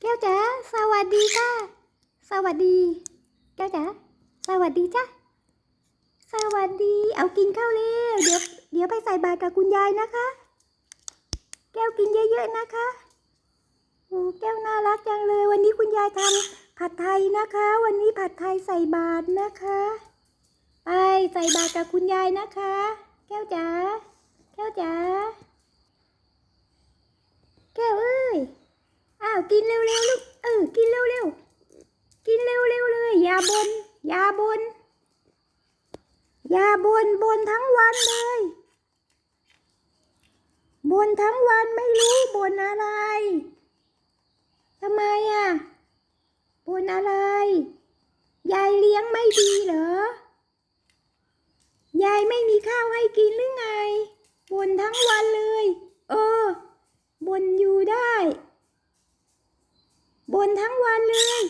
แก้วจ๋าสวัสดีค่ะ สวัสดี แก้วจ๋าสวัสดีจ้ะสวัสดี เอากินข้าวเร็วเดี๋ยวเดี๋ยวไปใส่บาตรกับคุณยายนะคะ แก้วกินเยอะๆนะคะโอ้แก้วน่ารักจังเลย วันนี้คุณยายทำผัดไทยนะคะ วันนี้ผัดไทยใส่บาตรนะคะ ไปใส่บาตรกับคุณยายนะคะ แก้วจ๋าแก้วจ๋าแก้วเอ้ย อ้าว กินเร็วๆลูกเออกินเร็วๆกินเร็วๆเลยอย่าบนอย่าบนอย่าบนบนทั้งวันเลยบนทั้งวันไม่รู้บนอะไรทำไมอะบนอะไร ยายเลี้ยงไม่ดีเหรอยายไม่มีข้าวให้กินหรือไงบนทั้งวันเลย เออบนอยู่ได้ บนทั้งวันเลย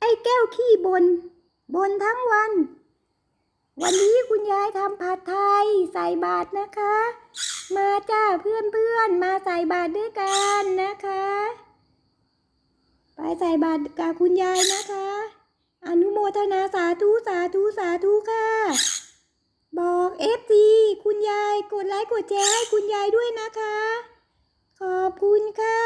ไอ้แก้วขี้บน บนทั้งวัน วันนี้คุณยายทำผัดไทยใส่บาตรนะคะ มาจ้าเพื่อนเพื่อนมาใส่บาตรด้วยกันนะคะ ไปใส่บาตรกับคุณยายนะคะ อนุโมทนาสาธุ สาธุ สาธุค่ะ บอกเอฟซีคุณยายกดไลค์กดแชร์ให้คุณยายด้วยนะคะ ขอบคุณค่ะ